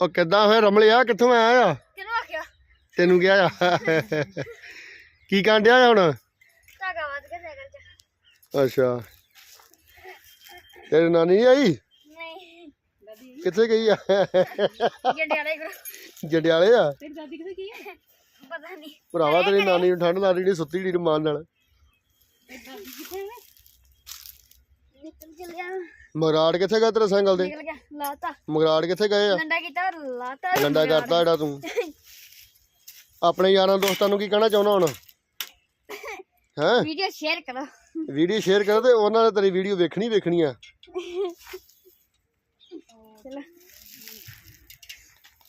ਉਹ ਕਿੱਦਾਂ ਹੋਇਆ ਰਮਲਿਆ ਕਿੱਥੋਂ ਆਇਆ? ਆ ਕਿਹਨੂੰ ਆਖਿਆ? ਤੈਨੂੰ ਕਿਹਾ ਆ। ਕੀ ਕਾਂਡਿਆ ਹੁਣ? ਧਾਗਾ ਵੱਧ ਗਿਆ ਸਾਈਕਲ 'ਚ ਅੱਛਾ। ਤੇਰੀ ਨਾਨੀ ਨੀ ਆਈ? ਨਹੀਂ। ਕਿੱਥੇ ਗਈ ਆ? ਜੰਡਿਆਲੇ ਆ? ਤੇਰੀ ਦਾਦੀ ਕਿੱਥੇ ਗਈ ਹੈ ਪਤਾ ਨਹੀਂ। ਭਰਾਵਾ ਤੇਰੀ ਨਾਨੀ ਨੂੰ ਠੰਡ ਲੱਗ ਰਹੀ ਨਹੀਂ ਸੁੱਤੀ ਢੀ ਮਾਨ ਨਾਲ। ਨਿਕਲ ਚੱਲਿਆ ਮਗਰਾੜ ਕਿੱਥੇ ਗਿਆ ਤੇਰੇ ਸਾਈਕਲ ਦੇ ਨਿਕਲ ਗਿਆ ਲਾਤਾ। ਮਗਰਾੜ ਕਿੱਥੇ ਗਏ ਆ? ਡੰਡਾ ਕੀਤਾ ਲਾਤਾ ਲੰਡਾ ਕਰਤਾ ਜਿਹੜਾ ਤੂੰ। ਆਪਣੇ ਯਾਰਾਂ ਦੋਸਤਾਂ ਨੂੰ ਕੀ ਕਹਿਣਾ ਚਾਹੁੰਦਾ ਹੁਣ? ਹੈਂ? ਵੀਡੀਓ ਸ਼ੇਅਰ ਕਰੋ। ਵੀਡੀਓ ਸ਼ੇਅਰ ਕਰੋ ਤੇ ਉਹਨਾਂ ਨੇ ਤੇਰੀ ਵੀਡੀਓ ਵੇਖਣੀ ਵੇਖਣੀ ਆ।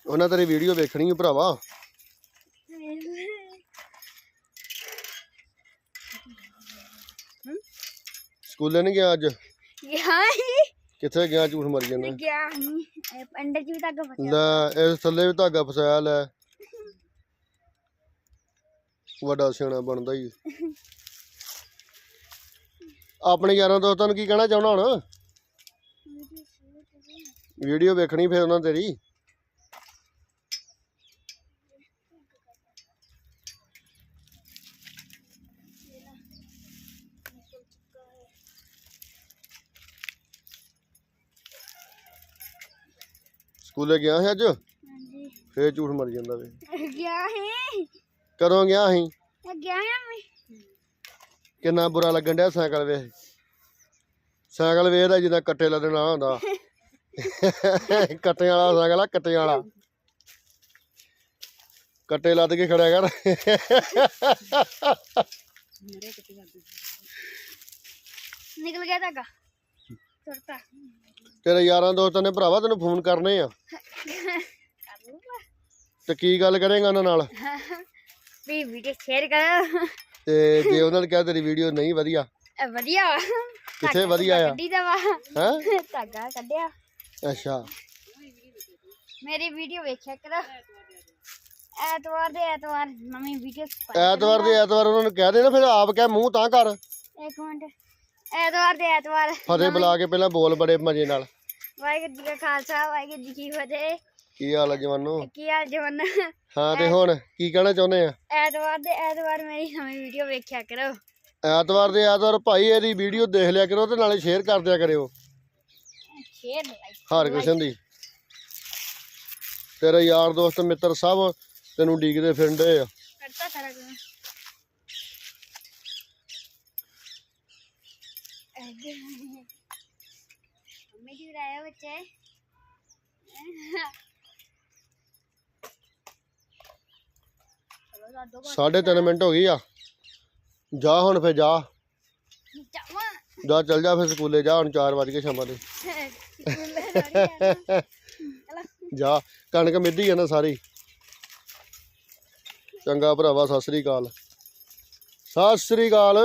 ਉਹਨਾਂ ਤੇਰੀ ਵੀਡੀਓ ਵੇਖਣੀ ਆ ਭਰਾਵਾ। ਸਕੂਲੇ ਨਹੀਂ ਗਿਆ ਅੱਜ? ਯਾਰ। ਕਿੱਥੇ ਗਿਆ ਝੂਠ ਮਰ ਜਾਂਦਾ? ਗਿਆ ਅੰਡਰ ਜੀ ਫਸਿਆ ਲੈ ਇਸ ਥੱਲੇ ਵੀ ਧਾਗਾ ਫਸਾਇਆ ਲੈ। ਵੱਡਾ ਸਿਆਣਾ ਬਣਦਾ ਹੀ। ਆਪਣੇ ਯਾਰਾਂ ਦੋਸਤਾਂ ਨੂੰ ਕੀ ਕਹਿਣਾ ਚਾਹੁੰਦਾ ਹੁਣ? ਵੀਡੀਓ ਵੇਖਣੀ ਫਿਰ ਉਹਨਾਂ ਤੇਰੀ। ਸਕੂਲੇ ਗਿਆ ਸੀ ਅੱਜ? ਹਾਂਜੀ। ਫੇਰ ਝੂਠ ਮਰ ਜਾਂਦਾ ਵੇ। ਗਿਆ ਹੈ ਕਦੋਂ ਗਿਆ ਸੀ? ਗਿਆ ਹੈ ਮੈਂ। ਕਿੰਨਾ ਬੁਰਾ ਲੱਗਣ ਡਿਆ ਸਾਈਕਲ ਵੇਖ ਸਾਈਕਲ ਵੇਖਦਾ ਜਿੱਦਾਂ ਕੱਟੇ ਲੱਦਣਾ ਹੁੰਦਾ। ਕੱਟੇ ਵਾਲਾ ਸਾਈਕਲ ਆ ਕੱਟੇ ਵਾਲਾ। ਕੱਟੇ ਲੱਦ ਕੇ ਖੜਿਆ ਕਰ। ਨਿਕਲ ਗਿਆ ਧਾਗਾ। ਤੁਰਤਾ ਤੇਰੇ ਯਾਰਾਂ ਦੋਸਤਾਂ ਨੇ ਭਰਾਵਾ ਤੈਨੂੰ ਫੋਨ ਕਰਨੇ ਆ। ਤੇ ਕੀ ਗੱਲ ਕਰੇਗਾ ਉਹਨਾਂ ਨਾਲ? ਵੀ ਵੀਡੀਓ ਸ਼ੇਅਰ ਕਰੋ। ਤੇ ਜੇ ਉਹਨਾਂ ਨੇ ਕਿਹਾ ਤੇਰੀ ਵੀਡੀਓ ਨਹੀਂ ਵਧੀਆ ਇਹ ਵਧੀਆ ਵਾ। ਕਿੱਥੇ ਵਧੀਆ ਆ? ਕੱਢੀ ਦਾ ਵਾ। ਹੈ? ਧਾਗਾ ਕੱਢਿਆ। ਅੱਛਾ। ਮੇਰੀ ਵੀਡੀਓ ਵੇਖਿਆ ਕਰੋ। ਐਤਵਾਰ ਦੇ ਐਤਵਾਰ ਨਵੀਂ ਵੀਡੀਓ ਐਤਵਾਰ ਦੇ ਐਤਵਾਰ ਉਹਨਾਂ ਨੂੰ ਕਹਿ ਦੇ ਨਾ ਫਿਰ ਆਪ ਕਹਿ ਮੂੰਹ ਤਾਂ ਕਰ। ਇੱਕ ਮਿੰਟ। ਐਤਵਾਰ ਦੇ ਐਤਵਾਰ। ਫਤਿਹ ਬੁਲਾ ਕੇ ਪਹਿਲਾਂ ਬੋਲ ਬੜੇ ਮਜ਼ੇ ਨਾਲ। ਵਾਹਿਗੁਰੂ ਜੀ ਕਾ ਖਾਲਸਾ ਵਾਹਿਗੁਰੂ ਜੀ ਕੀ ਫਤਿਹ। ਕੀ ਹਾਲ ਆ ਜਵਾਨੋ? ਕੀ ਹਾਲ ਜਵਨ? ਹਾਂ ਤੇ ਹੁਣ ਕੀ ਕਹਿਣਾ ਚਾਹੁੰਦੇ ਆ? ਐਤਵਾਰ ਦੇ ਐਤਵਾਰ ਮੇਰੀ ਨਵੀਂ ਵੀਡੀਓ ਵੇਖਿਆ ਕਰੋ। ਐਤਵਾਰ ਦੇ ਐਤਵਾਰ ਭਾਈ ਇਹਦੀ ਵੀਡੀਓ ਦੇਖ ਲਿਆ ਕਰੋ ਤੇ ਨਾਲੇ ਸ਼ੇਅਰ ਕਰ ਦਿਆ ਕਰਿਓ। ਸ਼ੇਅਰ ਲਾਈਕ ਹਰਕ੍ਰਿਸ਼ਨ ਦੀ। ਤੇਰੇ ਯਾਰ ਦੋਸਤ ਮਿੱਤਰ ਸਭ ਤੈਨੂੰ ਡੀਕਦੇ ਫਿਰਦੇ ਆ। ਕਰਤਾ ਸਾਰਾ ਕੁਝ। ਸਾਢੇ ਤਿੰਨ ਮਿੰਟ ਹੋ ਗਈ ਆ। ਜਾ ਹੁਣ ਫੇ ਜਾ। ਜਾ ਚੱਲ ਜਾ ਫੇ ਸਕੂਲੇ ਜਾ ਹੁਣ 4 ਵਜ ਸ਼ਾਮਾਂ ਦੇ। ਜਾ ਕਣਕ ਮਿੱਧੀ ਆ ਨਾ ਸਾਰੀ। ਚੰਗਾ ਭਰਾਵਾ ਸਤਿ ਸ੍ਰੀ ਅਕਾਲ। ਸਤਿ ਸ੍ਰੀ ਅਕਾਲ।